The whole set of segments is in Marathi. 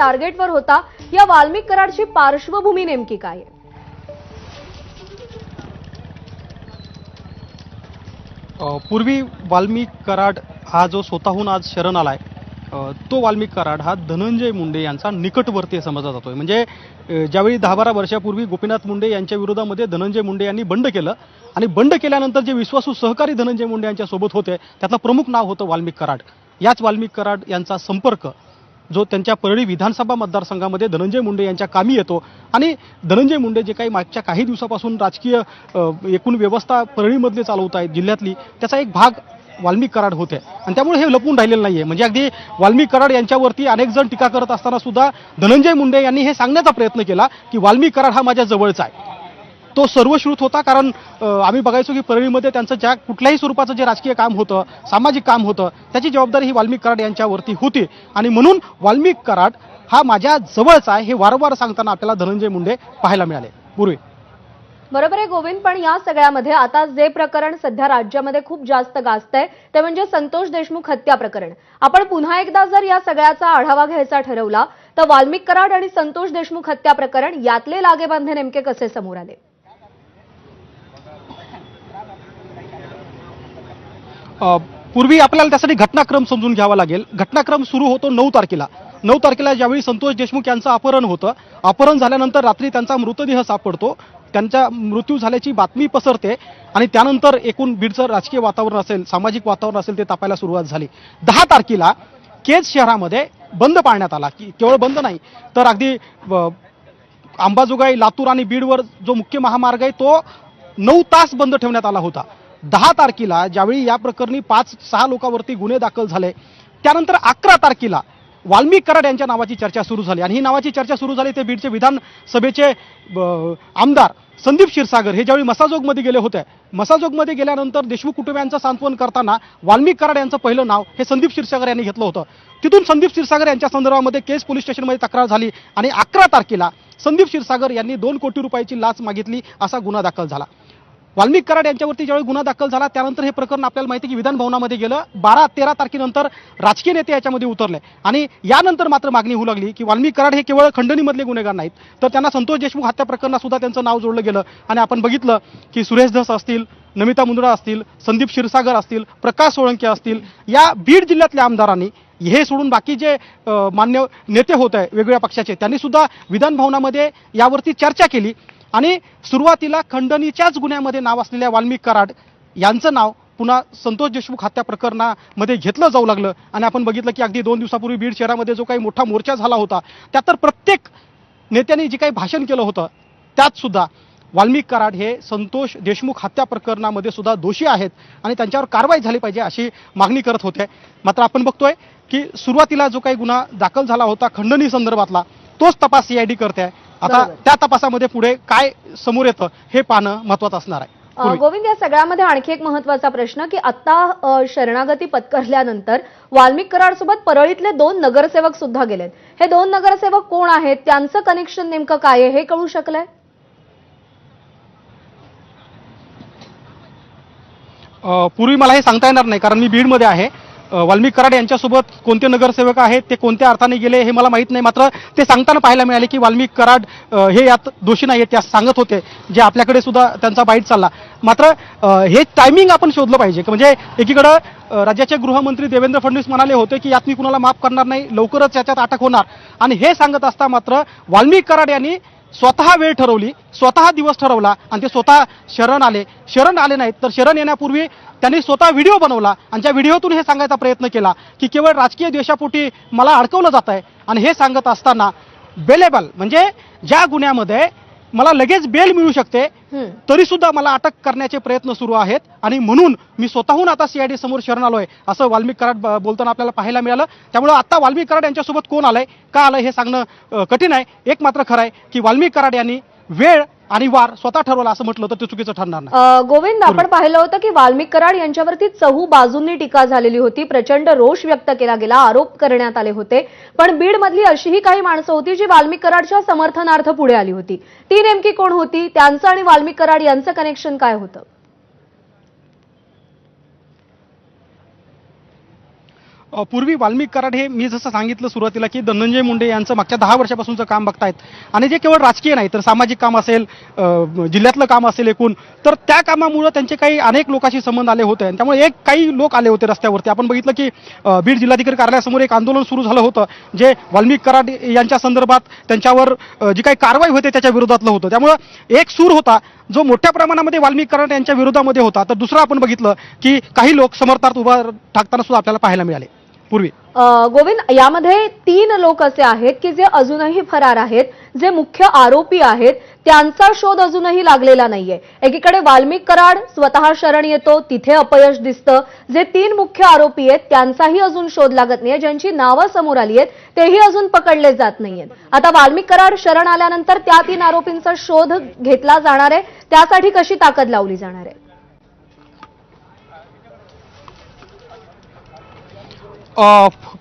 टार्गेटवर होता. या वाल्मिक कराडची पार्श्वभूमी नेमकी काय आहे? पूर्वी वाल्मिक कराड हा जो स्वतःहून आज शरण आलाय तो वाल्मिक कराड हा धनंजय मुंडे यांचा निकटवर्तीय समजला जातोय. म्हणजे ज्यावेळी दहा बारा वर्षापूर्वी गोपीनाथ मुंडे यांच्या विरोधामध्ये धनंजय मुंडे यांनी बंड केलं आणि बंड केल्यानंतर जे विश्वासू सहकारी धनंजय मुंडे यांच्या सोबत होते त्यातलं प्रमुख नाव होतं वाल्मिक कराड. याच वाल्मिक कराड यांचा संपर्क जो त्यांच्या परळी विधानसभा मतदारसंघामध्ये धनंजय मुंडे यांच्या कामी येतो. आणि धनंजय मुंडे जे काही मागच्या काही दिवसापासून राजकीय एकूण व्यवस्था परळीमधली चालवत आहेत जिल्ह्यातली त्याचा एक भाग वाल्मिक कराड होते. आणि त्यामुळे हे लपून राहिलेलं नाहीये. म्हणजे अगदी वाल्मिक कराड यांच्यावरती अनेक जण टीका करत असताना सुद्धा धनंजय मुंडे यांनी हे सांगण्याचा प्रयत्न केला की वाल्मिक कराड हा माझ्या जवळचा आहे. तो सर्वश्रुत होता कारण आम्ही बघायचो की परळीमध्ये त्यांचं ज्या कुठल्याही स्वरूपाचं जे राजकीय काम होतं सामाजिक काम होतं त्याची जबाबदारी ही वाल्मिक कराड यांच्यावरती होती. आणि म्हणून वाल्मिक कराड हा माझ्या जवळचा आहे हे वारंवार सांगताना आपल्याला धनंजय मुंडे पाहायला मिळाले. पूर्वी बरोबर आहे गोविंद पण या सगळ्यामध्ये आता जे प्रकरण सध्या राज्यामध्ये खूप जास्त गाजतंय ते म्हणजे संतोष देशमुख हत्या प्रकरण. आपण पुन्हा एकदा जर या सगळ्याचा आढावा घ्यायचा ठरवला तर वाल्मिक कराड आणि संतोष देशमुख हत्या प्रकरण यातले लागेबांधे नेमके कसे समोर आले? पूर्वी आपल्याला त्यासाठी घटनाक्रम समजून घ्यावा लागेल. घटनाक्रम सुरू होतो नऊ तारखेला. नऊ तारखेला ज्यावेळी संतोष देशमुख यांचं अपहरण होतं अपहरण झाल्यानंतर रात्री त्यांचा मृतदेह सापडतो. त्यांचा मृत्यू झाल्याची बातमी पसरते आणि त्यानंतर एकूण बीडचं राजकीय वातावरण असेल सामाजिक वातावरण असेल ते तापायला सुरुवात झाली. दहा तारखेला केज शहरामध्ये बंद पाळण्यात आला. की केवळ बंद नाही तर अगदी अंबाजोगाई लातूर आणि बीडवर जो मुख्य महामार्ग आहे तो नऊ तास बंद ठेवण्यात आला होता. दहा तारखेला ज्यावेळी या प्रकरणी पाच सहा लोकांवरती गुन्हे दाखल झाले त्यानंतर अकरा तारखेला वाल्मिक कराड यांच्या नावाची चर्चा सुरू झाली. आणि ही नावाची चर्चा सुरू झाली ते बीडचे विधानसभेचे आमदार संदीप क्षीरसागर हे ज्यावेळी मसाजोगमध्ये गेले होते मसाजोगमध्ये गेल्यानंतर देशमुख कुटुंबियांचं सांत्वन करताना वाल्मिक कराड यांचं पहिलं नाव हे संदीप क्षीरसागर यांनी घेतलं होतं. तिथून संदीप क्षीरसागर यांच्या संदर्भामध्ये केस पोलीस स्टेशनमध्ये तक्रार झाली आणि अकरा तारखेला संदीप क्षीरसागर यांनी दोन कोटी रुपयाची लाच मागितली असा गुन्हा दाखल झाला. वाल्मिक कराड यांच्यावरती ज्यावेळी गुन्हा दाखल झाला त्यानंतर हे प्रकरण आपल्याला माहिती की विधान भवनामध्ये गेलं. बारा तेरा तारखेनंतर राजकीय नेते याच्यामध्ये उतरले. आणि यानंतर मात्र मागणी होऊ लागली की वाल्मिक कराड हे केवळ खंडणीमधले गुन्हेगार नाहीत तर त्यांना संतोष देशमुख हत्या प्रकरणात सुद्धा त्यांचं नाव जोडलं गेलं. आणि आपण बघितलं की सुरेश धस असतील नमिता मुंद्रा असतील संदीप क्षीरसागर असतील प्रकाश सोळंके असतील या बीड जिल्ह्यातल्या आमदारांनी हे सोडून बाकी जे मान्य नेते होत आहे वेगवेगळ्या पक्षाचे त्यांनी सुद्धा विधान भवनामध्ये यावरती चर्चा केली. आणि सुरुवातीला खंडणीच्याच गुन्ह्यामध्ये नाव असलेल्या वाल्मिक कराड यांचं नाव पुन्हा संतोष देशमुख हत्या प्रकरणामध्ये घेतलं जाऊ लागलं. आणि आपण बघितलं की अगदी दोन दिवसापूर्वी बीड शहरामध्ये जो काही मोठा मोर्चा झाला होता त्यात तर प्रत्येक नेत्यांनी जे काही भाषण केलं होतं त्यात सुद्धा वाल्मिक कराड हे संतोष देशमुख हत्या प्रकरणामध्ये सुद्धा दोषी आहेत आणि त्यांच्यावर कारवाई झाली पाहिजे अशी मागणी करत होते. मात्र आपण बघतोय की सुरुवातीला जो काही गुन्हा दाखल झाला होता खंडणी संदर्भातला तोच तपास सीआयडी करते आहे. आता. त्या तपासामध्ये पुढे काय समोर येतं हे पाहणं महत्वाचं असणार आहे. गोविंद या सगळ्यामध्ये आणखी एक महत्त्वाचा प्रश्न की आता शरणागती पत्करल्यानंतर वाल्मिक कराड सोबत परळीतले दोन नगरसेवक सुद्धा गेलेत. हे दोन नगरसेवक कोण आहेत? त्यांचं कनेक्शन नेमकं काय आहे हे कळू शकलंय? पूर्वी मला हे सांगता येणार नाही कारण मी बीडमध्ये आहे. वाल्मिक कराड यांच्यासोबत कोणते नगरसेवक आहेत ते कोणत्या अर्थाने गेले हे मला माहीत नाही. मात्र ते सांगताना पाहायला मिळाले की वाल्मिक कराड हे यात दोषी नाही आहेत त्या सांगत होते जे आपल्याकडे सुद्धा त्यांचा बाईट चालला. मात्र हे टायमिंग आपण शोधलं पाहिजे. की म्हणजे एकीकडं राज्याचे गृहमंत्री देवेंद्र फडणवीस म्हणाले होते की यात मी कुणाला माफ करणार नाही लवकरच याच्यात अटक होणार. आणि हे सांगत असता मात्र वाल्मिक कराड यांनी स्वतः वेळ ठरवली स्वतः दिवस ठरवला आणि ते स्वतः शरण आले. शरण आले नाहीत तर शरण येण्यापूर्वी त्यांनी स्वतः व्हिडिओ बनवला आणि त्या व्हिडिओतून हे सांगायचा प्रयत्न केला की केवळ राजकीय द्वेषापोटी मला अडकवलं जात आहे आणि हे सांगत असताना बेलेबल म्हणजे ज्या गुन्ह्यामध्ये मला लगेच बेल मिळू शकते. तरी सुद्धा मला अटक करण्याचे प्रयत्न सुरू आहेत आणि म्हणून मी स्वतःहून आता सीआयडी समोर शरण आलोय असं वाल्मिक कराड बोलताना आपल्याला पाहायला मिळालं. त्यामुळे आता वाल्मिक कराड यांच्यासोबत कोण आलंय का आलंय हे सांगणं कठीण आहे. एक मात्र खरं आहे की वाल्मिक कराड यांनी वेळ आणि वार स्वतः ठरवला असं म्हटलं तर ते चुकीचं ठरणार नाही. गोविंद आपण पाहिलं होतं की वाल्मिक कराड यांच्यावरती चहू बाजूंनी टीका झालेली होती. प्रचंड रोष व्यक्त केला गेला आरोप करण्यात आले होते. पण बीड मधली अशीही काही माणसं होती जी वाल्मिक कराडच्या समर्थनार्थ पुढे आली होती. ती नेमकी कोण होती? त्यांचं आणि वाल्मिक कराड यांचं कनेक्शन काय होतं? पूर्वी वाल्मिक कराड हे मी जसं सांगितलं सुरुवातीला की धनंजय मुंडे यांचं मागच्या दहा वर्षापासूनचं काम बघतायत. आणि जे केवळ राजकीय नाही तर सामाजिक काम असेल जिल्ह्यातलं काम असेल एकूण तर त्या कामामुळं त्यांचे काही अनेक लोकांशी संबंध आले होते. आणि त्यामुळे एक काही लोक आले होते रस्त्यावरती. आपण बघितलं की बीड जिल्हाधिकारी कार्यालयासमोर एक आंदोलन सुरू झालं होतं जे वाल्मिक कराड यांच्या संदर्भात त्यांच्यावर जी काही कारवाई होते त्याच्या विरोधातलं होतं. त्यामुळं एक सूर होता जो मोठ्या प्रमाणामध्ये वाल्मिक कराड यांच्या विरोधामध्ये होता. तर दुसरं आपण बघितलं की काही लोक समर्थार्थ उभा टाकताना सुद्धा आपल्याला पाहायला मिळाले. पूर्वी. गोविंद यामध्ये तीन लोक असे आहेत की जे अजूनही फरार आहेत जे मुख्य आरोपी आहेत त्यांचा शोध अजूनही लागलेला नाहीये. एकीकडे वाल्मिक कराड स्वतः शरण येतो तिथे अपयश दिसतं. जे तीन मुख्य आरोपी आहेत त्यांचाही अजून शोध लागत नाहीये. ज्यांची नावं समोर आली आहेत तेही अजून पकडले जात नाहीयेत. आता वाल्मिक कराड शरण आल्यानंतर त्या तीन आरोपींचा शोध घेतला जाणार आहे. त्यासाठी कशी ताकद लावली जाणार आहे?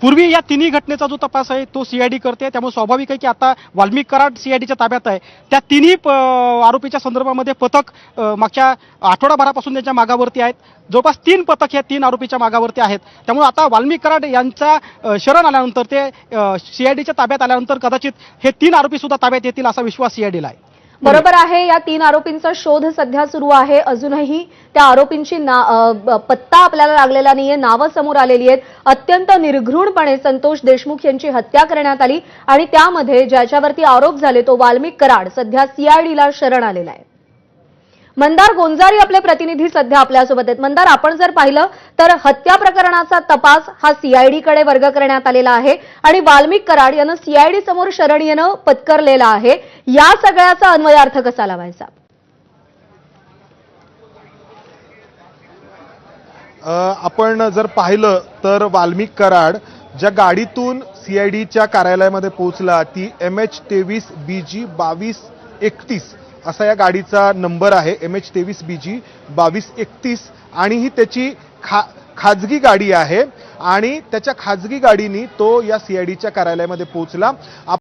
पूर्वी या तिन्ही घटनेचा जो तपास आहे तो सीआयडी करते. त्यामुळे स्वाभाविक आहे की आता वाल्मिक कराड सीआयडीच्या ताब्यात आहे. त्या तिन्ही प- आरोपीच्या संदर्भामध्ये पथक मागच्या आठवडाभरापासून त्यांच्या मागावरती आहेत. जवळपास तीन पथक या तीन आरोपीच्या मागावरती आहेत. त्यामुळे आता वाल्मिक कराड यांचा शरण आल्यानंतर ते सीआयडीच्या ताब्यात आल्यानंतर कदाचित हे तीन आरोपी सुद्धा ताब्यात येतील असा विश्वास सीआयडीला आहे. बरोबर आहे. या तीन आरोपींचा शोध सध्या सुरू आहे. अजूनही त्या आरोपींची ना पत्ता आपल्याला लागलेला नाहीये नावं समोर आलेली आहेत. अत्यंत निर्घृणपणे संतोष देशमुख यांची हत्या करण्यात आली आणि त्यामध्ये ज्याच्यावरती आरोप झाले तो वाल्मिक कराड सध्या सीआयडीला शरण आलेला आहे. मंदार गोंजारी आपले प्रतिनिधी सध्या आपल्यासोबत आहेत. मंदार आपण जर पाहिलं तर हत्या प्रकरणाचा तपास हा सीआयडी कडे वर्ग करण्यात आलेला आहे आणि वाल्मिक कराड यानं सीआयडी समोर शरण येणं पत्करलेलं आहे. या सगळ्याचा अन्वयार्थ कसा लावायचा? आपण जर पाहिलं तर वाल्मिक कराड ज्या गाडीतून सी आय डीच्या कार्यालयामध्ये पोहोचला ती एम एच तेवीस बी जी बावीस एकतीस असा या गाडीचा नंबर आहे. एम एच तेवीस बी जी बावीस एकतीस आणि ही त्याची खा खाजगी गाडी आहे आणि त्याच्या खाजगी गाडीनी तो या सी आय डीच्या कार्यालयामध्ये पोहोचला.